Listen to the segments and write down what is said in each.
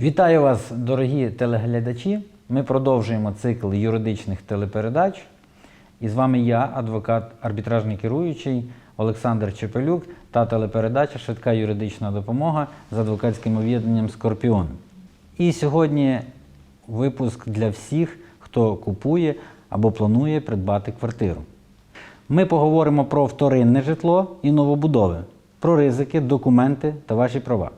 Вітаю вас, дорогі телеглядачі. Ми продовжуємо цикл юридичних телепередач. І з вами я, адвокат, арбітражний керуючий Олександр Чепелюк та телепередача Швидка юридична допомога з адвокатським об'єднанням Скорпіон. І сьогодні випуск для всіх, хто купує або планує придбати квартиру. Ми поговоримо про вторинне житло і новобудови, про ризики, документи та ваші права,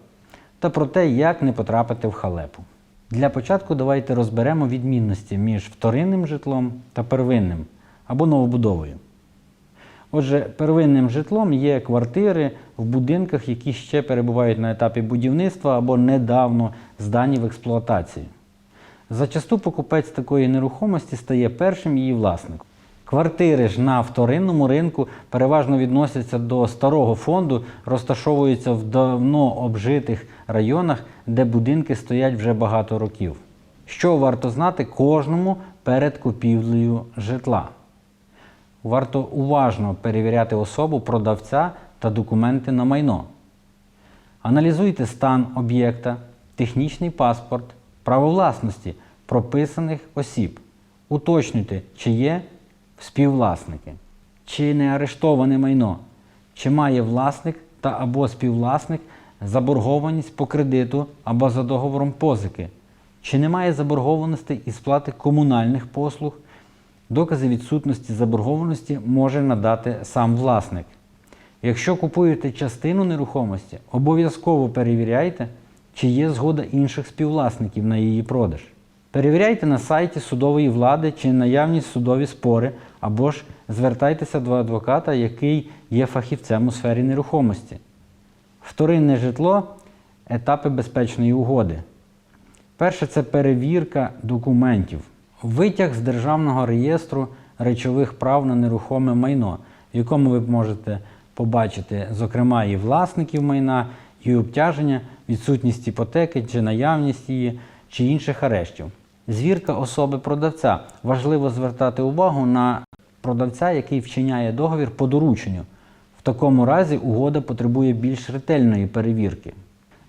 та про те, як не потрапити в халепу. Для початку давайте розберемо відмінності між вторинним житлом та первинним або новобудовою. Отже, первинним житлом є квартири в будинках, які ще перебувають на етапі будівництва або недавно здані в експлуатацію. Зачасту покупець такої нерухомості стає першим її власником. Квартири ж на вторинному ринку переважно відносяться до старого фонду, розташовуються в давно обжитих районах, де будинки стоять вже багато років. Що варто знати кожному перед купівлею житла? Варто уважно перевіряти особу продавця та документи на майно. Аналізуйте стан об'єкта, технічний паспорт, право власності прописаних осіб. Уточнюйте, чи є співвласники, чи не арештоване майно, чи має власник та або співвласник заборгованість по кредиту або за договором позики, чи немає заборгованості із сплати комунальних послуг. Докази відсутності заборгованості може надати сам власник. Якщо купуєте частину нерухомості, обов'язково перевіряйте, чи є згода інших співвласників на її продаж. Перевіряйте на сайті судової влади чи наявність судові спори, або ж звертайтеся до адвоката, який є фахівцем у сфері нерухомості. Вторинне житло етапи безпечної угоди. Перше це перевірка документів. Витяг з Державного реєстру речових прав на нерухоме майно, в якому ви можете побачити, зокрема, і власників майна, і обтяження, відсутність іпотеки, чи наявність її, чи інших арештів. Звірка особи продавця. Важливо звертати увагу на продавця, який вчиняє договір по дорученню. В такому разі угода потребує більш ретельної перевірки.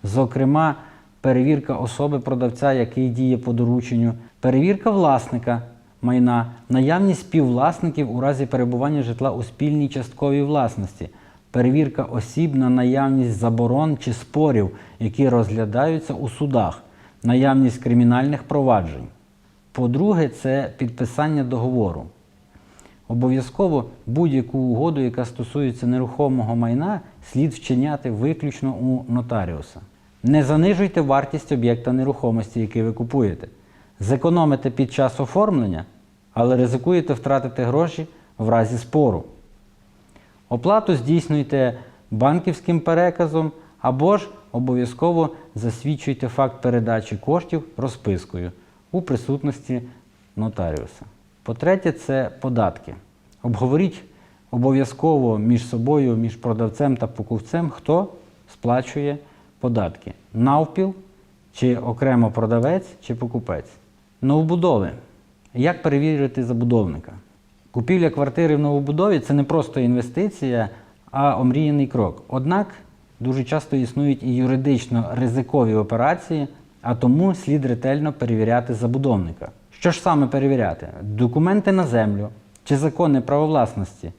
Зокрема, перевірка особи продавця, який діє по дорученню, перевірка власника майна, наявність співвласників у разі перебування житла у спільній частковій власності, перевірка осіб на наявність заборон чи спорів, які розглядаються у судах, наявність кримінальних проваджень. По-друге, це підписання договору. Обов'язково будь-яку угоду, яка стосується нерухомого майна, слід вчиняти виключно у нотаріуса. Не занижуйте вартість об'єкта нерухомості, який ви купуєте. Зекономите під час оформлення, але ризикуєте втратити гроші в разі спору. Оплату здійснюйте банківським переказом або ж обов'язково засвідчуйте факт передачі коштів розпискою у присутності нотаріуса. По-третє, це податки. Обговоріть обов'язково між собою, між продавцем та покупцем, хто сплачує податки. Навпіл, чи окремо продавець, чи покупець. Новобудови. Як перевірити забудовника? Купівля квартири в новобудові це не просто інвестиція, а омріяний крок. Однак дуже часто існують і юридично ризикові операції, а тому слід ретельно перевіряти забудовника. Що ж саме перевіряти? Документи на землю чи закони правовласності,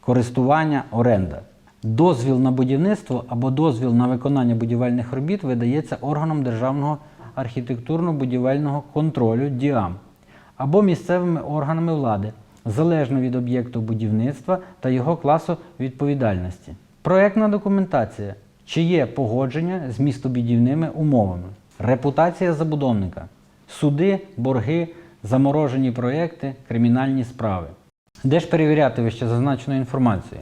користування, оренда. Дозвіл на будівництво або дозвіл на виконання будівельних робіт видається органом Державного архітектурно-будівельного контролю ДІАМ або місцевими органами влади, залежно від об'єкту будівництва та його класу відповідальності. Проектна документація, чи є погодження з містобудівними умовами, репутація забудовника, суди, борги, заморожені проекти, кримінальні справи. Де ж перевіряти вище зазначену інформацію?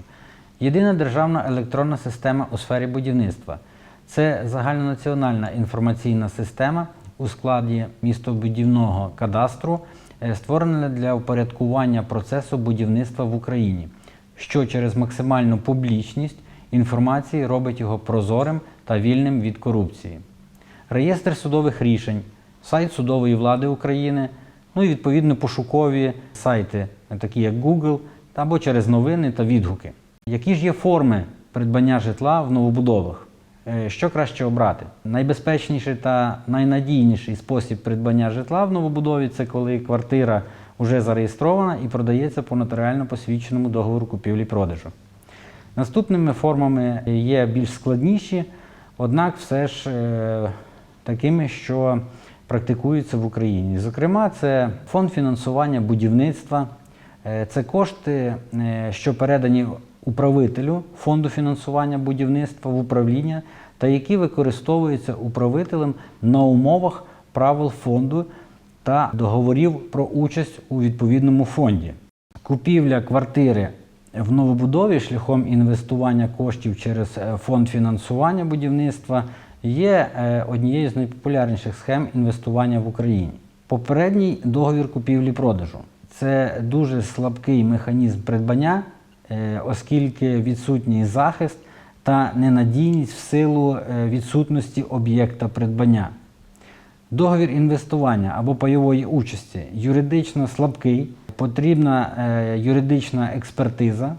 Єдина державна електронна система у сфері будівництва. Це загальнонаціональна інформаційна система у складі містобудівного кадастру, е, створена для упорядкування процесу будівництва в Україні, що через максимальну публічність інформації робить його прозорим та вільним від корупції. Реєстр судових рішень, сайт судової влади України, ну і відповідно пошукові сайти, такі як Google, або через новини та відгуки. Які ж є форми придбання житла в новобудовах? Е, Що краще обрати? Найбезпечніший та найнадійніший спосіб придбання житла в новобудові це коли квартира вже зареєстрована і продається по нотаріально посвідченому договору купівлі-продажу. Наступними формами є більш складніші, однак все ж е, такими, що практикуються в Україні. Зокрема, це фонд фінансування будівництва, Е, це кошти, е, що передані управителю фонду фінансування будівництва в управління та які використовуються управителем на умовах правил фонду та договорів про участь у відповідному фонді. Купівля квартири в новобудові шляхом інвестування коштів через е, фонд фінансування будівництва є е, однією з найпопулярніших схем інвестування в Україні. Попередній договір купівлі-продажу це дуже слабкий механізм придбання, е, оскільки відсутній захист та ненадійність в силу е, відсутності об'єкта придбання. Договір інвестування або пайової участі юридично слабкий, потрібна юридична експертиза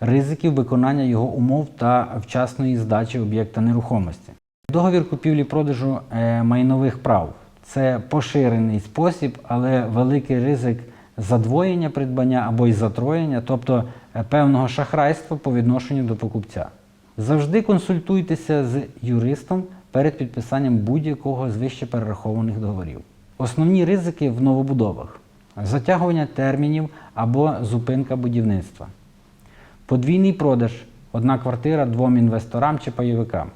ризиків виконання його умов та вчасної здачі об'єкта нерухомості. Договір купівлі-продажу е, майнових прав це поширений спосіб, але великий ризик задвоєння придбання або й затроєння, тобто е, певного шахрайства по відношенню до покупця. Завжди консультуйтеся з юристом перед підписанням будь-якого з вище перерахованих договорів. Основні ризики в новобудовах: затягування термінів або зупинка будівництва, подвійний продаж одна квартира двом інвесторам чи пайовикам,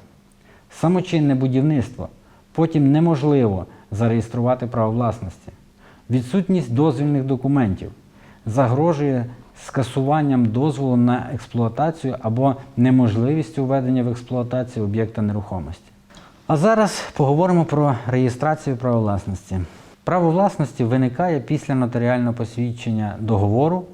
самочинне будівництво, потім неможливо зареєструвати право власності, відсутність дозвільних документів, загрожує скасуванням дозволу на експлуатацію або неможливістю введення в експлуатацію об'єкта нерухомості. А зараз поговоримо про реєстрацію права власності. Право власності виникає після нотаріального посвідчення договору,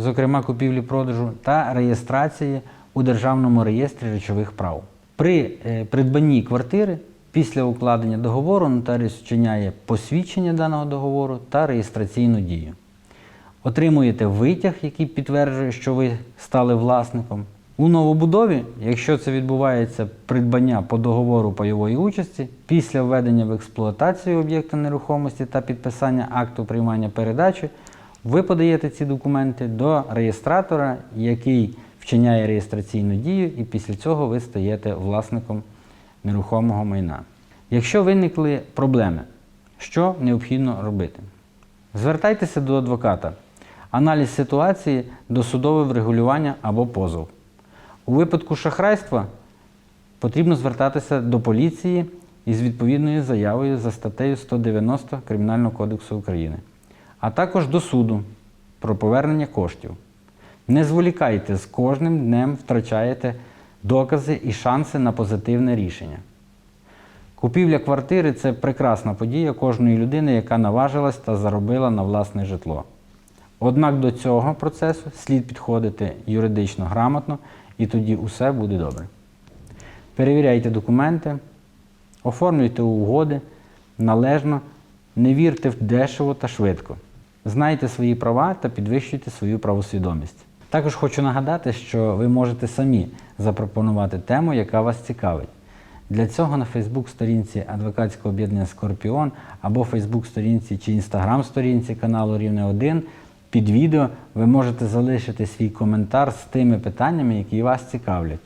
зокрема купівлі-продажу, та реєстрації у Державному реєстрі речових прав. При е, придбанні квартири після укладення договору нотаріус вчиняє посвідчення даного договору та реєстраційну дію. Отримуєте витяг, який підтверджує, що ви стали власником. У новобудові, якщо це відбувається придбання по договору пайової участі, після введення в експлуатацію об'єкта нерухомості та підписання акту приймання передачі, ви подаєте ці документи до реєстратора, який вчиняє реєстраційну дію, і після цього ви стаєте власником нерухомого майна. Якщо виникли проблеми, що необхідно робити? Звертайтеся до адвоката. Аналіз ситуації, досудове врегулювання або позов. У випадку шахрайства потрібно звертатися до поліції із відповідною заявою за статтею 190 Кримінального кодексу України, а також до суду про повернення коштів. Не зволікайте, з кожним днем втрачаєте докази і шанси на позитивне рішення. Купівля квартири це прекрасна подія кожної людини, яка наважилась та заробила на власне житло. Однак до цього процесу слід підходити юридично грамотно, і тоді усе буде добре. Перевіряйте документи, оформлюйте угоди належно, не вірте в дешево та швидко. Знайте свої права та підвищуйте свою правосвідомість. Також хочу нагадати, що ви можете самі запропонувати тему, яка вас цікавить. Для цього на Фейсбук-сторінці адвокатського об'єднання Скорпіон або Фейсбук-сторінці чи Інстаграм-сторінці каналу Рівне 1 під відео ви можете залишити свій коментар з тими питаннями, які вас цікавлять.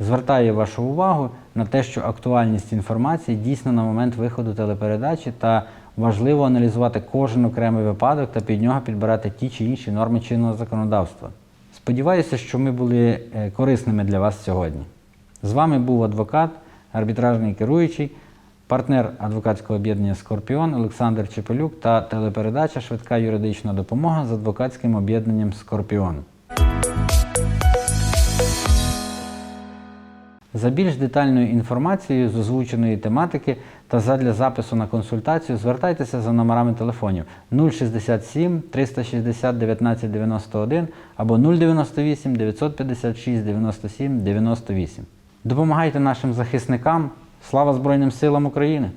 Звертаю вашу увагу на те, що актуальність інформації дійсно на момент виходу телепередачі та важливо аналізувати кожен окремий випадок та під нього підбирати ті чи інші норми чинного законодавства. Сподіваюся, що ми були е, корисними для вас сьогодні. З вами був адвокат, арбітражний керуючий, партнер адвокатського об'єднання Скорпіон Олександр Чепелюк та телепередача Швидка юридична допомога з адвокатським об'єднанням Скорпіон. За більш детальною інформацією з озвученої тематики та задля запису на консультацію звертайтеся за номерами телефонів 067 360 19 91 або 098 956 97 98. Допомагайте нашим захисникам. Слава Збройним силам України!